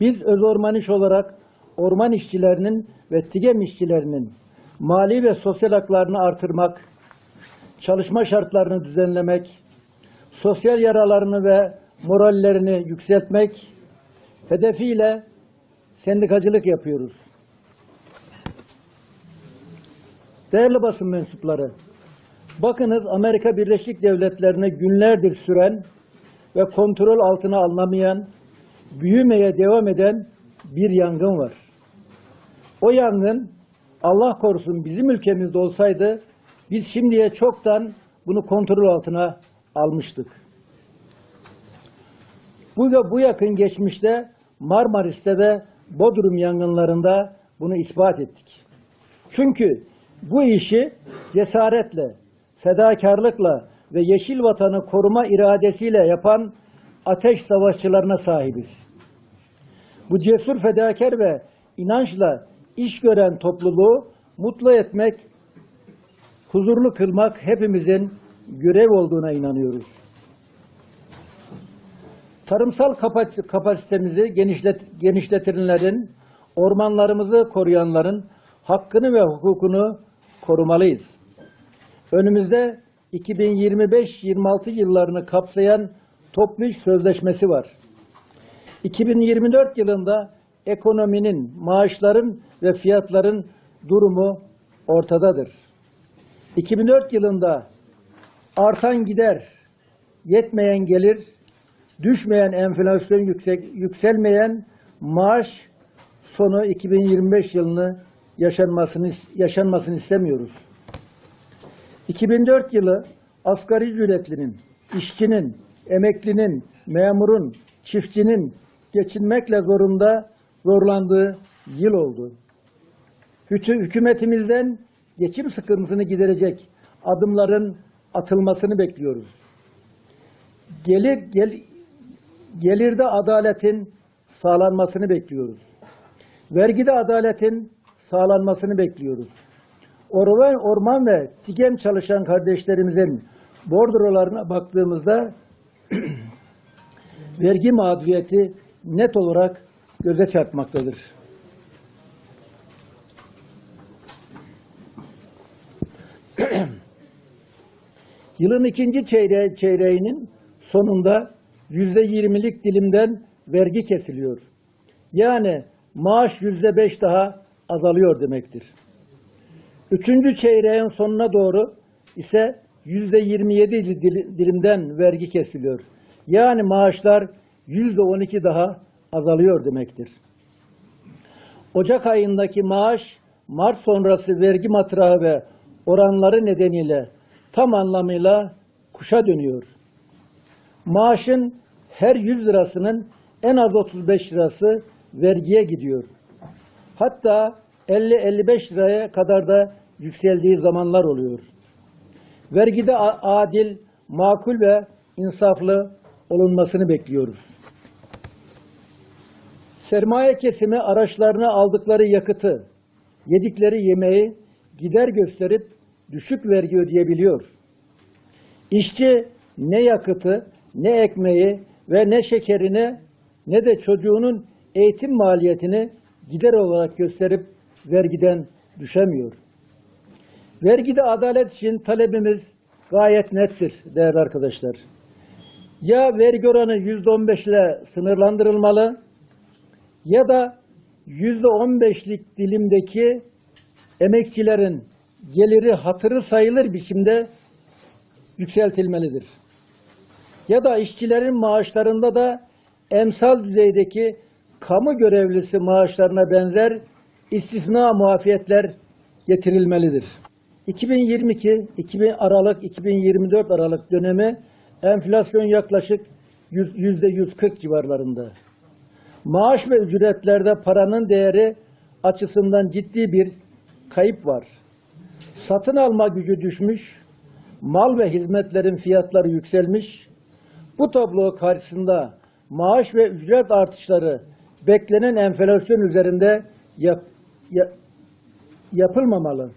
Biz öz orman iş olarak orman işçilerinin ve TİGEM işçilerinin mali ve sosyal haklarını artırmak, çalışma şartlarını düzenlemek, sosyal yaralarını ve morallerini yükseltmek hedefiyle sendikacılık yapıyoruz. Değerli basın mensupları, bakınız Amerika Birleşik Devletleri'ne günlerdir süren ve kontrol altına alınamayan, büyümeye devam eden bir yangın var. O yangın Allah korusun bizim ülkemizde olsaydı biz şimdiye çoktan bunu kontrol altına almıştık. Bu da bu yakın geçmişte Marmaris'te ve Bodrum yangınlarında bunu ispat ettik. Çünkü bu işi cesaretle, fedakarlıkla ve yeşil vatanı koruma iradesiyle yapan ateş savaşçılarına sahibiz. Bu cesur fedakar ve inançla iş gören topluluğu mutlu etmek, huzurlu kılmak hepimizin görev olduğuna inanıyoruz. Tarımsal kapa- kapasitemizi genişlet, genişletenlerin, ormanlarımızı koruyanların hakkını ve hukukunu korumalıyız. Önümüzde 2025-26 yıllarını kapsayan toplu iş sözleşmesi var. 2024 yılında ekonominin, maaşların ve fiyatların durumu ortadadır. 2004 yılında artan gider, yetmeyen gelir, düşmeyen enflasyon yüksek, yükselmeyen maaş sonu 2025 yılını yaşanmasını yaşanmasını istemiyoruz. 2004 yılı asgari ücretlinin, işçinin, emeklinin, memurun, çiftçinin geçinmekle zorunda zorlandığı yıl oldu. Hükü- Hükümetimizden geçim sıkıntısını giderecek adımların atılmasını bekliyoruz. Gelir, gel, gelirde adaletin sağlanmasını bekliyoruz. Vergide adaletin sağlanmasını bekliyoruz. Orman, orman ve TİGEM çalışan kardeşlerimizin bordrolarına baktığımızda vergi mağduriyeti net olarak göze çarpmaktadır. Yılın ikinci çeyreği, çeyreğinin sonunda yüzde yirmilik dilimden vergi kesiliyor. Yani maaş yüzde beş daha azalıyor demektir. Üçüncü çeyreğin sonuna doğru ise yüzde yirmi yedi dilimden vergi kesiliyor. Yani maaşlar yüzde on iki daha azalıyor demektir. Ocak ayındaki maaş, Mart sonrası vergi matrahı ve oranları nedeniyle tam anlamıyla kuşa dönüyor. Maaşın her 100 lirasının en az 35 lirası vergiye gidiyor. Hatta 50-55 liraya kadar da yükseldiği zamanlar oluyor. Vergide adil, makul ve insaflı olunmasını bekliyoruz. Sermaye kesimi araçlarına aldıkları yakıtı, yedikleri yemeği gider gösterip düşük vergi ödeyebiliyor. İşçi ne yakıtı, ne ekmeği ve ne şekerini ne de çocuğunun eğitim maliyetini gider olarak gösterip vergiden düşemiyor. Vergide adalet için talebimiz gayet nettir değerli arkadaşlar. Ya vergi oranı yüzde on beş ile sınırlandırılmalı ya da yüzde on beşlik dilimdeki emekçilerin geliri hatırı sayılır biçimde yükseltilmelidir. Ya da işçilerin maaşlarında da emsal düzeydeki kamu görevlisi maaşlarına benzer istisna muafiyetler getirilmelidir. 2022 2000 Aralık 2024 Aralık dönemi enflasyon yaklaşık yüz- yüzde 140 civarlarında. Maaş ve ücretlerde paranın değeri açısından ciddi bir kayıp var. Satın alma gücü düşmüş, mal ve hizmetlerin fiyatları yükselmiş. Bu tablo karşısında maaş ve ücret artışları beklenen enflasyon üzerinde yap- ya- yapılmamalı.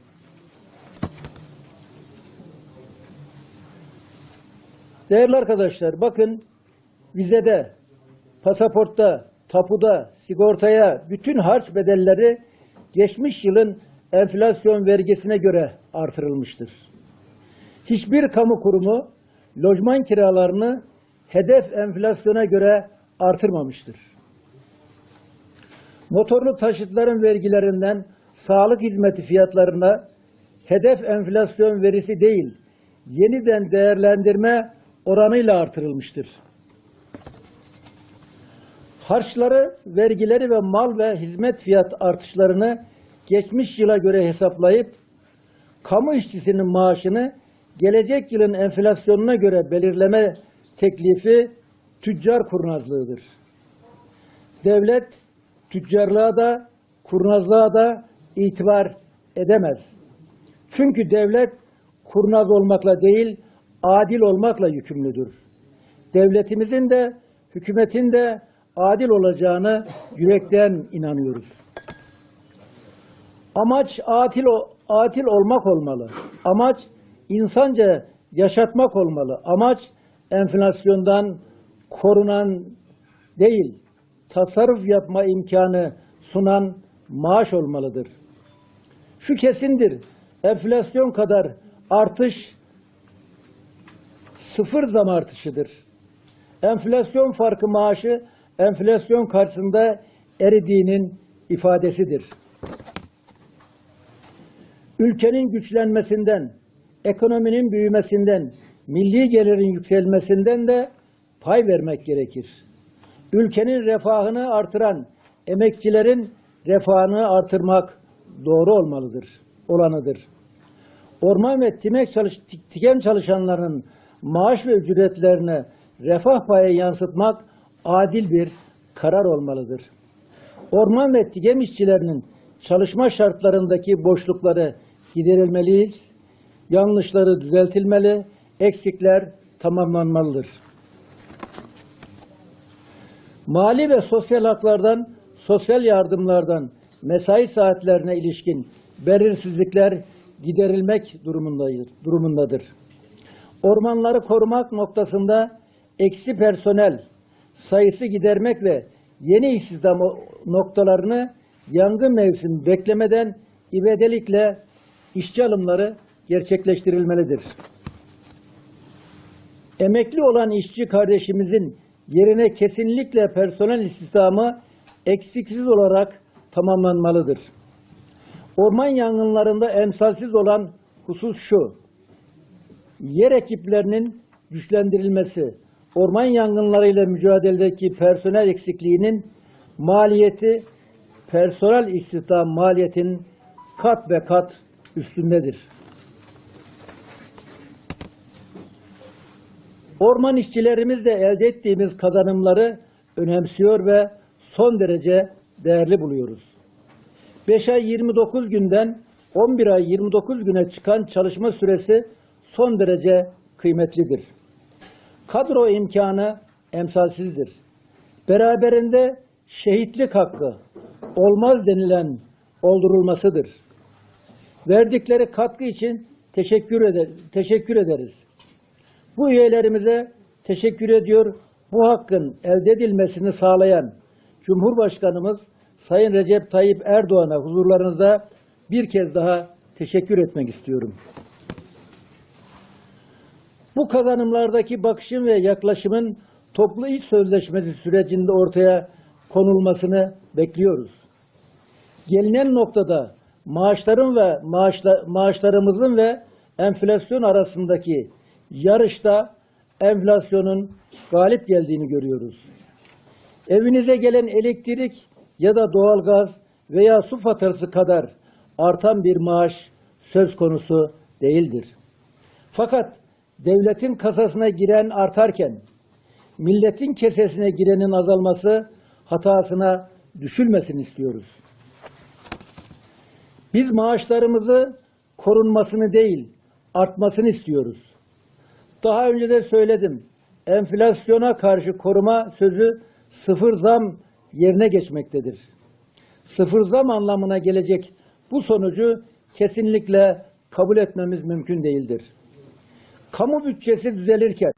Değerli arkadaşlar bakın vizede, pasaportta, tapuda, sigortaya bütün harç bedelleri geçmiş yılın enflasyon vergisine göre artırılmıştır. Hiçbir kamu kurumu lojman kiralarını hedef enflasyona göre artırmamıştır. Motorlu taşıtların vergilerinden sağlık hizmeti fiyatlarına hedef enflasyon verisi değil, yeniden değerlendirme oranıyla artırılmıştır. Harçları, vergileri ve mal ve hizmet fiyat artışlarını geçmiş yıla göre hesaplayıp kamu işçisinin maaşını gelecek yılın enflasyonuna göre belirleme teklifi tüccar kurnazlığıdır. Devlet tüccarlığa da kurnazlığa da itibar edemez. Çünkü devlet kurnaz olmakla değil, adil olmakla yükümlüdür. Devletimizin de, hükümetin de adil olacağını yürekten inanıyoruz. Amaç adil, adil olmak olmalı. Amaç insanca yaşatmak olmalı. Amaç enflasyondan korunan değil, tasarruf yapma imkanı sunan maaş olmalıdır. Şu kesindir, enflasyon kadar artış sıfır zam artışıdır. Enflasyon farkı maaşı enflasyon karşısında eridiğinin ifadesidir. Ülkenin güçlenmesinden, ekonominin büyümesinden, milli gelirin yükselmesinden de pay vermek gerekir. Ülkenin refahını artıran emekçilerin refahını artırmak doğru olmalıdır, olanıdır. Orman ve timek çalış, tik- tikem çalışanların maaş ve ücretlerine refah payı yansıtmak adil bir karar olmalıdır. Orman ve tikem işçilerinin çalışma şartlarındaki boşlukları giderilmeliyiz, yanlışları düzeltilmeli, eksikler tamamlanmalıdır. Mali ve sosyal haklardan, sosyal yardımlardan, mesai saatlerine ilişkin belirsizlikler giderilmek durumundadır. Ormanları korumak noktasında eksi personel sayısı gidermek ve yeni istihdam noktalarını yangın mevsimi beklemeden ivedilikle işçi alımları gerçekleştirilmelidir. Emekli olan işçi kardeşimizin yerine kesinlikle personel istihdamı eksiksiz olarak tamamlanmalıdır. Orman yangınlarında emsalsiz olan husus şu. Yer ekiplerinin güçlendirilmesi, orman yangınlarıyla mücadeledeki personel eksikliğinin maliyeti personel istihdam maliyetinin kat be kat üstündedir. Orman işçilerimiz de elde ettiğimiz kazanımları önemsiyor ve son derece değerli buluyoruz. 5 ay 29 günden 11 ay 29 güne çıkan çalışma süresi son derece kıymetlidir. Kadro imkanı emsalsizdir. Beraberinde şehitlik hakkı olmaz denilen oldurulmasıdır. Verdikleri katkı için teşekkür, eder, teşekkür ederiz. Bu üyelerimize teşekkür ediyor. Bu hakkın elde edilmesini sağlayan Cumhurbaşkanımız Sayın Recep Tayyip Erdoğan'a huzurlarınızda bir kez daha teşekkür etmek istiyorum. Bu kazanımlardaki bakışın ve yaklaşımın toplu iş sözleşmesi sürecinde ortaya konulmasını bekliyoruz. Gelinen noktada maaşların ve maaşla, maaşlarımızın ve enflasyon arasındaki yarışta enflasyonun galip geldiğini görüyoruz. Evinize gelen elektrik ya da doğalgaz veya su faturası kadar artan bir maaş söz konusu değildir. Fakat devletin kasasına giren artarken milletin kesesine girenin azalması hatasına düşülmesin istiyoruz. Biz maaşlarımızı korunmasını değil, artmasını istiyoruz. Daha önce de söyledim. Enflasyona karşı koruma sözü sıfır zam yerine geçmektedir. Sıfır zam anlamına gelecek bu sonucu kesinlikle kabul etmemiz mümkün değildir. Kamu bütçesi düzelirken